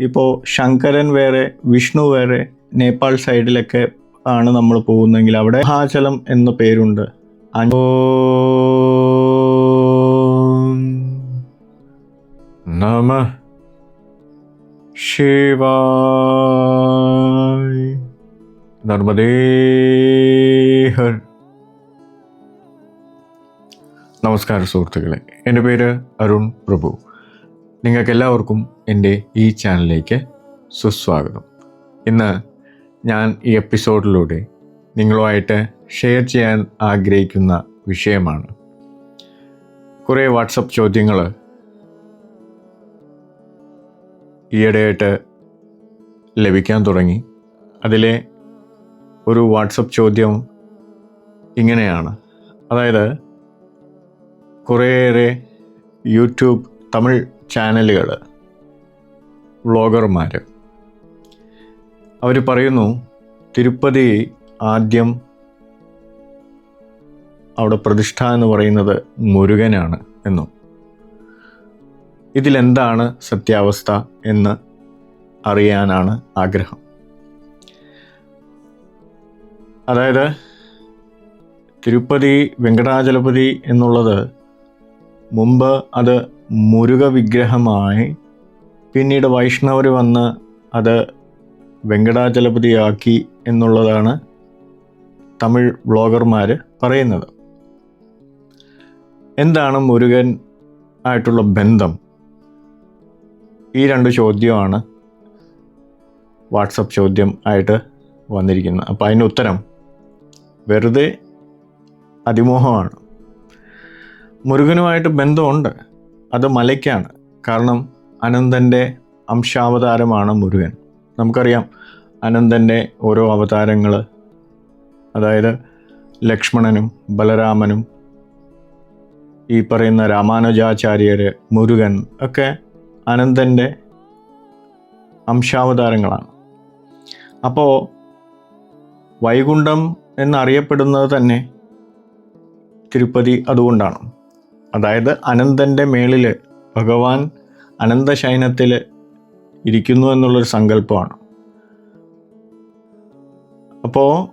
ഇപ്പോൾ ശങ്കരൻ വേറെ വിഷ്ണു വേറെ നേപ്പാൾ സൈഡിലൊക്കെ ആണ് നമ്മൾ പോകുന്നതെങ്കിൽ അവിടെ മഹാചലം എന്ന പേരുണ്ട്. അ- ഓം നമ ശിവായ്. നർമ്മദേഹർ നമസ്കാരം സുഹൃത്തുക്കളെ. എന്റെ പേര് അരുൺ പ്രഭു. നിങ്ങൾക്ക് എല്ലാവർക്കും എന്റെ ഈ ചാനലിലേക്ക് സുസ്വാഗതം. ഇന്ന് ഞാൻ ഈ എപ്പിസോഡിലൂടെ നിങ്ങളുമായിട്ട് ഷെയർ ചെയ്യാൻ ആഗ്രഹിക്കുന്ന വിഷയമാണ്. കുറേ വാട്സപ്പ് ചോദ്യങ്ങൾ ഈയിടെയായിട്ട് ലഭിക്കാൻ തുടങ്ങി. അതിലെ ഒരു വാട്സപ്പ് ചോദ്യം ഇങ്ങനെയാണ്. അതായത് കുറേയേറെ യൂട്യൂബ് തമിഴ് ചാനലുകൾ വ്ളോഗർമാർ അവർ പറയുന്നു തിരുപ്പതി ആദ്യം അവിടെ പ്രതിഷ്ഠ എന്ന് പറയുന്നത് മുരുകനാണ് എന്നും. ഇതിലെന്താണ് സത്യാവസ്ഥ എന്ന് അറിയാനാണ് ആഗ്രഹം. അതായത് തിരുപ്പതി വെങ്കടാചലപതി എന്നുള്ളത് മുമ്പ് അത് മുരുക വിഗ്രഹമായി പിന്നീട് വൈഷ്ണവർ വന്ന് അത് വെങ്കടാചലപതിയാക്കി എന്നുള്ളതാണ് തമിഴ് വ്ളോഗർമാർ പറയുന്നത്. എന്താണ് മുരുകൻ ആയിട്ടുള്ള ബന്ധം? ഈ രണ്ട് ചോദ്യമാണ് വാട്സപ്പ് ചോദ്യം ആയിട്ട് വന്നിരിക്കുന്നത്. അപ്പോൾ അതിന്റെ ഉത്തരം വെറുതെ അതിമോഹമാണ്. മുരുകനുമായിട്ട് ബന്ധമുണ്ട്. അത് മലയ്ക്കാണ്. കാരണം അനന്തന്റെ അംശാവതാരമാണ് മുരുകൻ. നമുക്കറിയാം അനന്തന്റെ ഓരോ അവതാരങ്ങൾ അതായത് ലക്ഷ്മണനും ബലരാമനും ഈ പറയുന്ന രാമാനുജാചാര്യർ മുരുകൻ ഒക്കെ അനന്തന്റെ അംശാവതാരങ്ങളാണ്. അപ്പോൾ വൈകുണ്ഠം എന്നറിയപ്പെടുന്നത് തന്നെ തിരുപ്പതി അതുകൊണ്ടാണ്. അതായത് അനന്തന്റെ മേളിൽ ഭഗവാൻ അനന്തശയനത്തിൽ ഇരിക്കുന്നു എന്നുള്ളൊരു സങ്കല്പമാണ്. അപ്പോൾ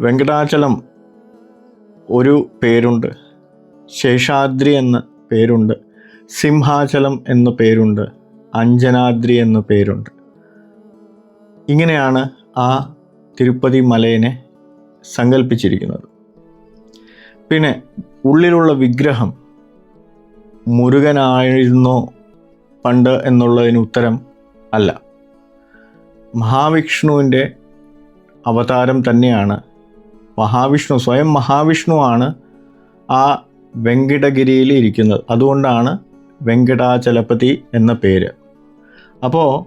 വെങ്കടാചലം ഒരു പേരുണ്ട്. ശേഷാദ്രി എന്ന പേരുണ്ട്. സിംഹാചലം എന്ന പേരുണ്ട്. അഞ്ജനാദ്രി എന്ന പേരുണ്ട്. ഇങ്ങനെയാണ് ആ തിരുപ്പതി മലയെ സങ്കല്പിച്ചിരിക്കുന്നത്. പിന്നെ ഉള്ളിലുള്ള വിഗ്രഹം മുരുകനായിരുന്നോ പണ്ട് എന്നുള്ളതിന് ഉത്തരം അല്ല. മഹാവിഷ്ണുവിന്റെ അവതാരം തന്നെയാണ്. മഹാവിഷ്ണു സ്വയം മഹാവിഷ്ണുവാണ് ആ വെങ്കിടഗിരിയിൽ ഇരിക്കുന്നത്. അതുകൊണ്ടാണ് വെങ്കടാചലപതി എന്ന പേര്. അപ്പോൾ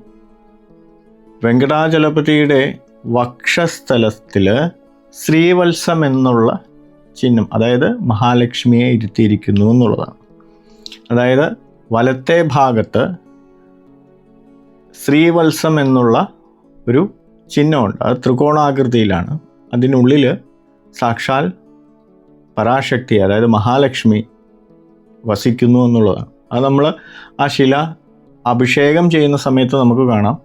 വെങ്കടാചലപതിയുടെ വക്ഷസ്ഥലത്തിൽ ശ്രീവത്സം എന്നുള്ള ചിഹ്നം അതായത് മഹാലക്ഷ്മിയെ ഇരുത്തിയിരിക്കുന്നു എന്നുള്ളതാണ്. അതായത് വലത്തെ ഭാഗത്ത് ശ്രീവത്സം എന്നുള്ള ഒരു ചിഹ്നമുണ്ട്. അത് ത്രികോണാകൃതിയിലാണ്. അതിനുള്ളിൽ സാക്ഷാൽ പരാശക്തി അതായത് മഹാലക്ഷ്മി വസിക്കുന്നു എന്നുള്ളതാണ്. അത് നമ്മൾ ആ ശില അഭിഷേകം ചെയ്യുന്ന സമയത്ത് നമുക്ക് കാണാം.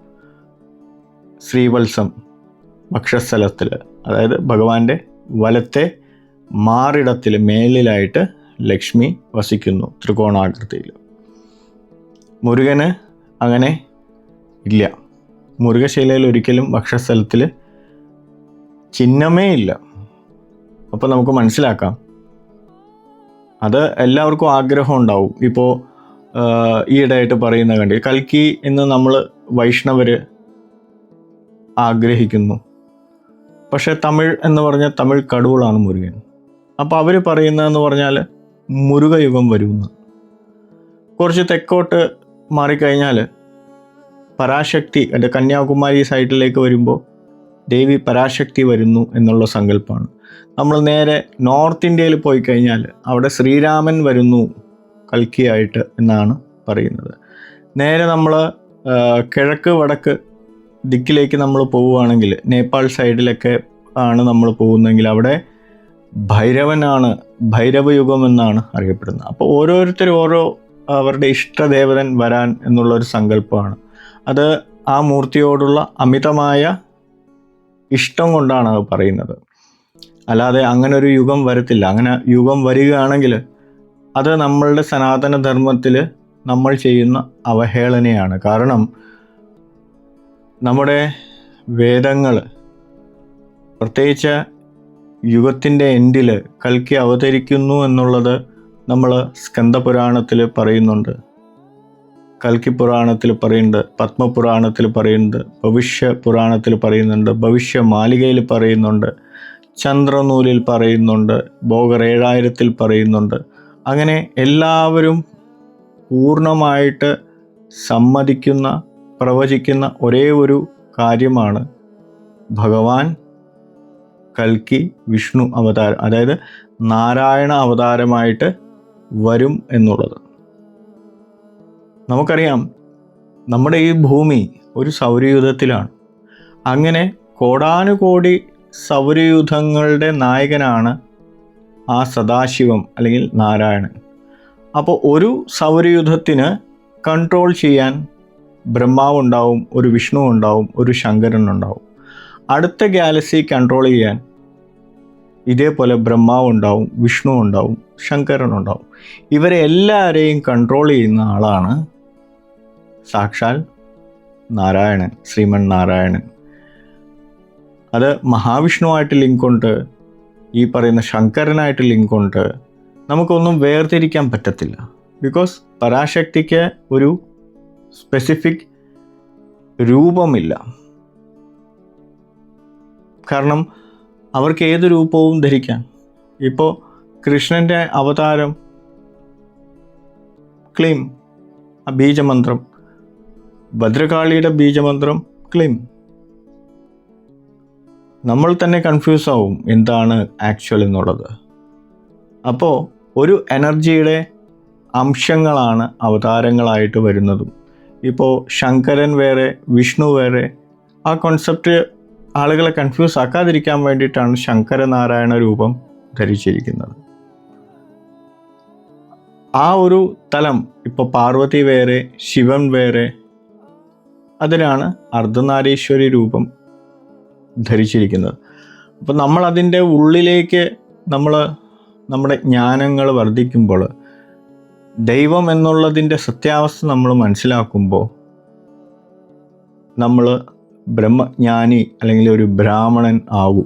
ശ്രീവത്സം ഭക്ഷ്യസ്ഥലത്തിൽ അതായത് ഭഗവാന്റെ വലത്തെ മാറിടത്തിൽ മേലിലായിട്ട് ലക്ഷ്മി വസിക്കുന്നു ത്രികോണാകൃതിയിൽ. മുരുകന് അങ്ങനെ ഇല്ല. മുരുകശിലയിൽ ഒരിക്കലും ഭക്ഷസ്ഥലത്തിൽ ചിഹ്നമേ ഇല്ല അപ്പോൾ നമുക്ക് മനസ്സിലാക്കാം. അത് എല്ലാവർക്കും ആഗ്രഹം ഉണ്ടാവും. ഇപ്പോൾ ഈയിടെയായിട്ട് പറയുന്ന കണ്ടി കൽക്കി എന്ന് നമ്മൾ വൈഷ്ണവർ ആഗ്രഹിക്കുന്നു. പക്ഷേ തമിഴ് എന്ന് പറഞ്ഞാൽ തമിഴ് കടുവളാണ് മുരുകൻ. അപ്പോൾ അവർ പറയുന്നതെന്ന് പറഞ്ഞാൽ മുരുകയുഗം വരുമെന്ന് കുറച്ച് തെക്കോട്ട് മാറിക്കഴിഞ്ഞാൽ പരാശക്തി എന്റെ കന്യാകുമാരി സൈഡിലേക്ക് വരുമ്പോൾ ദേവി പരാശക്തി വരുന്നു എന്നുള്ള സങ്കല്പമാണ്. നമ്മൾ നേരെ നോർത്ത് ഇന്ത്യയിൽ പോയി കഴിഞ്ഞാൽ അവിടെ ശ്രീരാമൻ വരുന്നു കൽക്കിയായിട്ട് എന്നാണ് പറയുന്നത്. നേരെ നമ്മൾ കിഴക്ക് വടക്ക് ദിക്കിലേക്ക് നമ്മൾ പോവുകയാണെങ്കിൽ നേപ്പാൾ സൈഡിലൊക്കെ ആണ് നമ്മൾ പോകുന്നതെങ്കിൽ അവിടെ ഭൈരവനാണ് ഭൈരവയുഗം എന്നാണ് അറിയപ്പെടുന്നത്. അപ്പോൾ ഓരോരുത്തരും ഓരോ അവരുടെ ഇഷ്ടദേവതൻ വരാൻ എന്നുള്ള ഒരു സങ്കല്പമാണ്. അത് ആ മൂർത്തിയോടുള്ള അമിതമായ ഇഷ്ടം കൊണ്ടാണ് അത് പറയുന്നത്. അല്ലാതെ അങ്ങനെ ഒരു യുഗം വരത്തില്ല. അങ്ങനെ യുഗം വരികയാണെങ്കിൽ അത് നമ്മളുടെ സനാതന ധർമ്മത്തിൽ നമ്മൾ ചെയ്യുന്ന അവഹേളനയാണ്. കാരണം നമ്മുടെ വേദങ്ങൾ പ്രത്യേകിച്ച് യുഗത്തിന്റെ എൻഡിൽ കൽക്കി അവതരിക്കുന്നു എന്നുള്ളത് നമ്മൾ സ്കന്ദപുരാണത്തിൽ പറയുന്നുണ്ട്. കൽക്കി പുരാണത്തിൽ പറയുന്നുണ്ട് പത്മപുരാണത്തിൽ പറയുന്നുണ്ട് ഭവിഷ്യ പുരാണത്തിൽ പറയുന്നുണ്ട് ഭവിഷ്യ മാലികയിൽ പറയുന്നുണ്ട് ചന്ദ്രനൂലിൽ പറയുന്നുണ്ട് ഭോഗർ ഏഴായിരത്തിൽ പറയുന്നുണ്ട്. അങ്ങനെ എല്ലാവരും പൂർണമായിട്ട് സമ്മതിക്കുന്ന പ്രവചിക്കുന്ന ഒരേ ഒരു കാര്യമാണ് ഭഗവാൻ കൽക്കി വിഷ്ണു അവതാരം അതായത് നാരായണ അവതാരമായിട്ട് വരും എന്നുള്ളത്. നമുക്കറിയാം നമ്മുടെ ഈ ഭൂമി ഒരു സൗരയൂഥത്തിലാണ്. അങ്ങനെ കോടാനുകോടി സൗരയൂഥങ്ങളുടെ നായകനാണ് ആ സദാശിവം അല്ലെങ്കിൽ നാരായണൻ. അപ്പോൾ ഒരു സൗരയൂഥത്തിന് കൺട്രോൾ ചെയ്യാൻ ബ്രഹ്മാവ് ഉണ്ടാവും ഒരു വിഷ്ണു ഉണ്ടാവും ഒരു ശങ്കരൻ ഉണ്ടാവും അടുത്ത ഗാലക്സി കൺട്രോൾ ചെയ്യാൻ ഇതേപോലെ ബ്രഹ്മാവ് ഉണ്ടാവും വിഷ്ണു ഉണ്ടാവും ശങ്കരൻ ഉണ്ടാവും. ഇവരെ എല്ലാവരെയും കൺട്രോൾ ചെയ്യുന്ന ആളാണ് സാക്ഷാൽ നാരായണൻ ശ്രീമൻ നാരായണൻ. അത് മഹാവിഷ്ണുവായിട്ട് ലിങ്കുണ്ട് ഈ പറയുന്ന ശങ്കരനായിട്ട് ലിങ്കുണ്ട് നമുക്കൊന്നും വേർതിരിക്കാൻ പറ്റത്തില്ല. ബിക്കോസ് പരാശക്തിക്ക് ഒരു സ്പെസിഫിക് രൂപമില്ല. കാരണം അവർക്ക് ഏത് രൂപവും ധരിക്കാം. ഇപ്പോൾ കൃഷ്ണന്റെ അവതാരം ക്ലീം ആ ബീജമന്ത്രം ഭദ്രകാളിയുടെ ബീജമന്ത്രം ക്ലീം. നമ്മൾ തന്നെ കൺഫ്യൂസ് ആവും എന്താണ് ആക്ച്വൽ എന്നുള്ളത്. അപ്പോൾ ഒരു എനർജിയുടെ അംശങ്ങളാണ് അവതാരങ്ങളായിട്ട് വരുന്നതും. ഇപ്പോൾ ശങ്കരൻ വേറെ വിഷ്ണു വേറെ ആ കോൺസെപ്റ്റ് ആളുകളെ കൺഫ്യൂസ് ആക്കാതിരിക്കാൻ വേണ്ടിയിട്ടാണ് ശങ്കരനാരായണ രൂപം ധരിച്ചിരിക്കുന്നത്. ആ ഒരു തലം ഇപ്പോൾ പാർവതി വേറെ ശിവൻ വേറെ അതിനാണ് അർദ്ധനാരീശ്വരി രൂപം ധരിച്ചിരിക്കുന്നത്. അപ്പോൾ നമ്മൾ അതിന്റെ ഉള്ളിലേക്ക് നമ്മൾ നമ്മുടെ ജ്ഞാനങ്ങൾ വർദ്ധിക്കുമ്പോൾ ദൈവം എന്നുള്ളതിന്റെ സത്യാവസ്ഥ നമ്മൾ മനസ്സിലാക്കുമ്പോൾ നമ്മൾ ബ്രഹ്മജ്ഞാനി അല്ലെങ്കിൽ ഒരു ബ്രാഹ്മണൻ ആവൂ.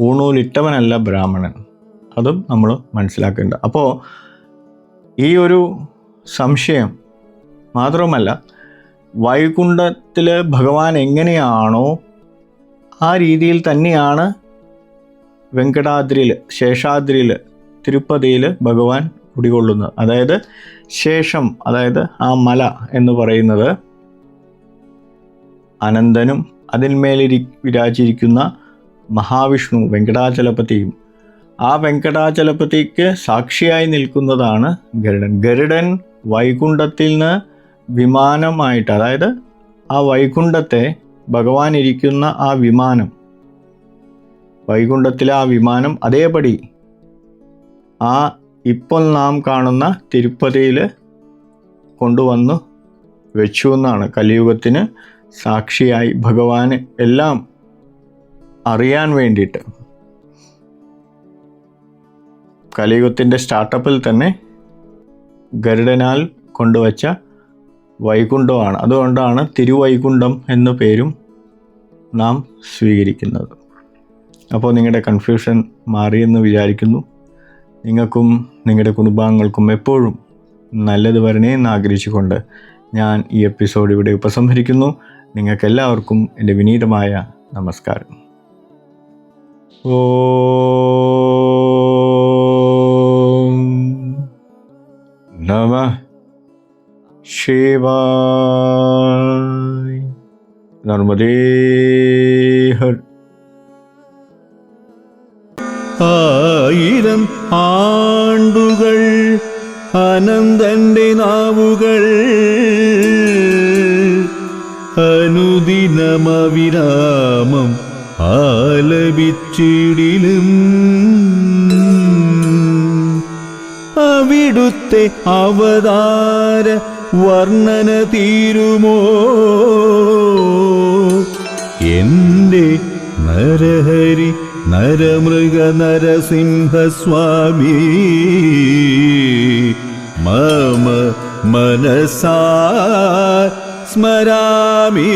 ഊണൂലിട്ടവനല്ല ബ്രാഹ്മണൻ. അതും നമ്മൾ മനസ്സിലാക്കേണ്ട. അപ്പോൾ ഈ ഒരു സംശയം മാത്രവുമല്ല വൈകുണ്ഠത്തിൽ ഭഗവാൻ എങ്ങനെയാണോ ആ രീതിയിൽ തന്നെയാണ് വെങ്കടാദ്രിയിൽ ശേഷാദ്രിയിൽ തിരുപ്പതിയിൽ ഭഗവാൻ കുടികൊള്ളുന്നത്. അതായത് ശേഷം അതായത് ആ മല എന്ന് പറയുന്നത് അനന്തനും അതിന്മേലിരി വിരാജിരിക്കുന്ന മഹാവിഷ്ണു വെങ്കടാചലപതിയും. ആ വെങ്കടാചലപതിക്ക് സാക്ഷിയായി നിൽക്കുന്നതാണ് ഗരുഡൻ. ഗരുഡൻ വൈകുണ്ഠത്തിൽ നിന്ന് വിമാനമായിട്ട് അതായത് ആ വൈകുണ്ഠത്തെ ഭഗവാൻ ഇരിക്കുന്ന ആ വിമാനം വൈകുണ്ഠത്തിലെ ആ വിമാനം അതേപടി ആ ഇപ്പോൾ നാം കാണുന്ന തിരുപ്പതിയിൽ കൊണ്ടുവന്നു വെച്ചു എന്നാണ് കലിയുഗത്തിന് സാക്ഷിയായി ഭഗവാന് എല്ലാം അറിയാൻ വേണ്ടിയിട്ട്. കലിയുഗത്തിന്റെ സ്റ്റാർട്ടപ്പിൽ തന്നെ ഗരുഡനാൽ കൊണ്ടുവച്ച വൈകുണ്ഠമാണ്. അതുകൊണ്ടാണ് തിരുവൈകുണ്ഠം എന്ന പേരും നാം സ്വീകരിക്കുന്നത്. അപ്പോൾ നിങ്ങളുടെ കൺഫ്യൂഷൻ മാറിയെന്ന് വിചാരിക്കുന്നു. നിങ്ങൾക്കും നിങ്ങളുടെ കുടുംബാംഗങ്ങൾക്കും എപ്പോഴും നല്ലത് വരണേ എന്ന് ആഗ്രഹിച്ചുകൊണ്ട് ഞാൻ ഈ എപ്പിസോഡ് ഇവിടെ ഉപസംഹരിക്കുന്നു. നിങ്ങൾക്കെല്ലാവർക്കും എന്റെ വിനീതമായ നമസ്കാരം. ഓ നമ ശിവായ നർമ്മദേ ഹർ ആയിരം ആണ്ടുകൾ അനന്തന്റെ നാവുകൾ അനുദിനമവിരാമം ആലപിച്ചിടിലും. അവിടുത്തെ അവതാര വർണന തീരുമോ? എന്റെ നരഹരി നരമൃഗ നരസിംഹസ്വാമി മമ മനസാ സ്മരാമി.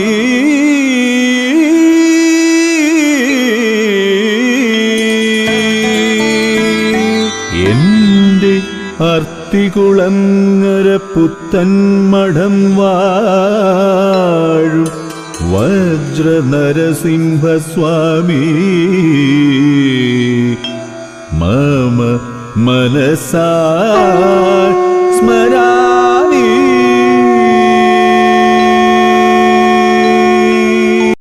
എന്റെ അർത്തികുളങ്ങര പുത്തൻ മഠം വാഴും വജ്രനരസിംഹസ്വാമി. മമ മനസാ